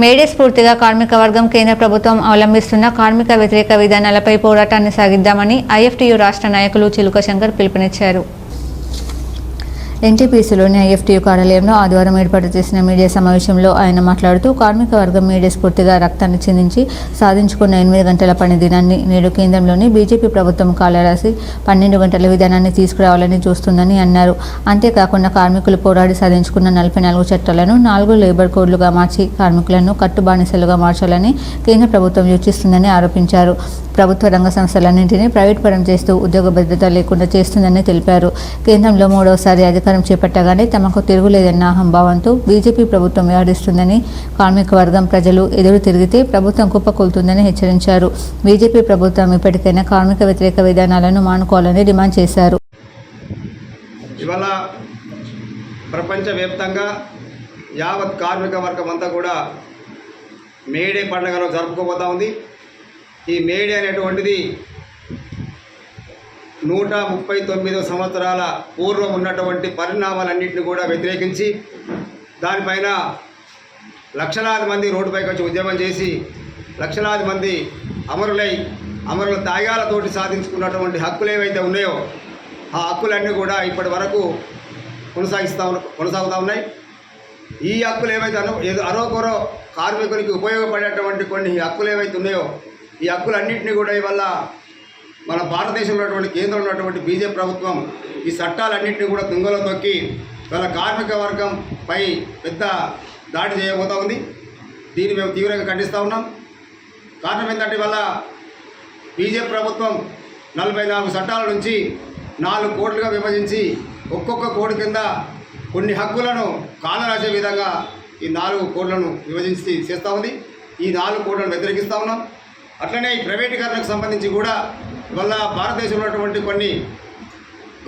May Day స్ఫూర్తిగా కార్మిక వర్గం కేంద్ర ప్రభుత్వం అవలంబిస్తున్న కార్మిక వ్యతిరేక విధానాలపై పోరాటాన్ని సాగిద్దామని ఐఎఫ్టీయూ రాష్ట్ర నాయకులు చిలుక శంకర్ పిలుపునిచ్చారు. ఎన్టీపీసీలోని ఐఎఫ్టీయూ కార్యాలయంలో ఆదివారం ఏర్పాటు చేసిన మీడియా సమావేశంలో ఆయన మాట్లాడుతూ కార్మిక వర్గం మీడియా స్ఫూర్తిగా రక్తాన్ని చిందించి సాధించుకున్న ఎనిమిది గంటల పని దినాన్ని నేడు కేంద్రంలోని బీజేపీ ప్రభుత్వం కాలరాసి పన్నెండు గంటల విధానాన్ని తీసుకురావాలని చూస్తుందని అన్నారు. అంతేకాకుండా కార్మికులు పోరాడి సాధించుకున్న నలభై నాలుగు చట్టాలను నాలుగు లేబర్ కోడ్లుగా మార్చి కార్మికులను కట్టుబానిసలుగా మార్చాలని కేంద్ర ప్రభుత్వం యోచిస్తుందని ఆరోపించారు. ప్రభుత్వ రంగ సంస్థలన్నింటినీ ప్రైవేట్ పరం చేస్తూ ఉద్యోగ భద్రత లేకుండా చేస్తుందని తెలిపారు. కేంద్రంలో మూడవసారి అధికారం చేపట్టగానే తమకు తిరుగులేదన్న అహంభావంతో బీజేపీ ప్రభుత్వం వ్యవహరిస్తుందని కార్మిక వర్గం ప్రజలు ఎదురు తిరిగితే ప్రభుత్వం కుప్పకూలుతుందని హెచ్చరించారు. బీజేపీ ప్రభుత్వం ఇప్పటికైనా కార్మిక వ్యతిరేక విధానాలను మానుకోవాలని డిమాండ్ చేశారు. ఇవాళ ప్రపంచవ్యాప్తంగా యావత్ కార్మిక వర్గం అంతా కూడా మేడే పండుగను జరుపుకోబోతా ఉంది. ఈ మేడే అనేటువంటిది నూట ముప్పై తొమ్మిదో సంవత్సరాల పూర్వం ఉన్నటువంటి పరిణామాలన్నింటిని కూడా వ్యతిరేకించి దానిపైన లక్షలాది మంది రోడ్డుపైకి వచ్చి ఉద్యమం చేసి లక్షలాది మంది అమరులై అమరుల త్యాగాలతోటి సాధించుకున్నటువంటి హక్కులు ఏవైతే ఉన్నాయో ఆ హక్కులన్నీ కూడా ఇప్పటి వరకు కొనసాగిస్తూ ఉన్న కొనసాగుతూ ఉన్నాయి. ఈ హక్కులు ఏవైతే అను ఏదో అరోకొరో కార్మికునికి ఉపయోగపడేటువంటి కొన్ని హక్కులు ఏవైతే ఉన్నాయో ఈ హక్కులన్నింటినీ కూడా ఇవల్ల మన భారతదేశంలో ఉన్నటువంటి కేంద్రంలో ఉన్నటువంటి బీజేపీ ప్రభుత్వం ఈ చట్టాలన్నింటినీ కూడా తుంగలో తొక్కి వాళ్ళ కార్మిక వర్గం పై పెద్ద దాడి చేయబోతూ ఉంది. దీన్ని మేము తీవ్రంగా ఖండిస్తూ ఉన్నాం. కారణం ఏంటంటే వల్ల బీజేపీ ప్రభుత్వం నలభై నాలుగు చట్టాల నుంచి నాలుగు కోట్లుగా విభజించి ఒక్కొక్క కోటి కింద కొన్ని హక్కులను కాలరాసే విధంగా ఈ నాలుగు కోట్లను విభజించి చేస్తూ ఉంది. ఈ నాలుగు కోట్లను వ్యతిరేకిస్తూ ఉన్నాం. అట్లనే ఈ ప్రైవేటీకరణకు సంబంధించి కూడా వల్ల భారతదేశంలో ఉన్నటువంటి కొన్ని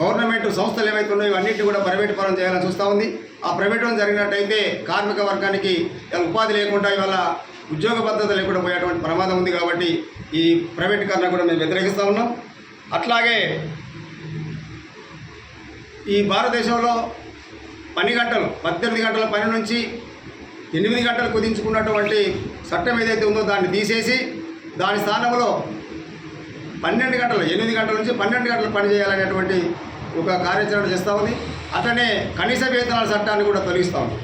గవర్నమెంట్ సంస్థలు ఏవైతే ఉన్నాయో ఇవన్నింటినీ కూడా ప్రైవేట్ పరం చేయాలని చూస్తూ ఉంది. ఆ ప్రైవేట్ పరం జరిగినట్టయితే కార్మిక వర్గానికి ఉపాధి లేకుండా ఇవాళ ఉద్యోగ భద్రత లేకుండా పోయేటువంటి ప్రమాదం ఉంది కాబట్టి ఈ ప్రైవేటీకరణ కూడా మేము వ్యతిరేకిస్తూ ఉన్నాం. అట్లాగే ఈ భారతదేశంలో పని గంటలు పద్దెనిమిది గంటల పని నుంచి ఎనిమిది గంటలు కుదించుకున్నటువంటి చట్టం ఏదైతే ఉందో దాన్ని తీసేసి దాని స్థానంలో పన్నెండు గంటలు ఎనిమిది గంటల నుంచి పన్నెండు గంటలు పనిచేయాలనేటువంటి ఒక కార్యాచరణ చేస్తూ ఉంది. అట్లనే కనీస వేతనాల చట్టాన్ని కూడా తొలగిస్తూ ఉంది.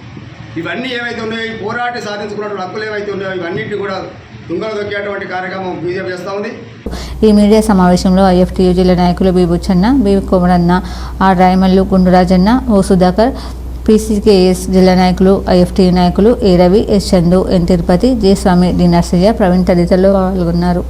ఇవన్నీ ఏవైతే ఉన్నాయో ఈ పోరాటి సాధించుకున్నటువంటి హక్కులు ఏవైతే ఉన్నాయో ఇవన్నింటినీ కూడా దుంగలు దొక్కేటువంటి కార్యక్రమం బీజేపీ చేస్తూ ఉంది. ఈ మీడియా సమావేశంలో ఐఎఫ్టీయూ జిల్లా నాయకులు B Buchanna B Komaranna R Rayamallu Gundurajanna O Sudhakar PCKS జిల్లా నాయకులు ఐఎఫ్టీ నాయకులు A Ravi S Chandu N Tirupati J Swamy D Narsaiah Praveen తదితరులు పాల్గొన్నారు.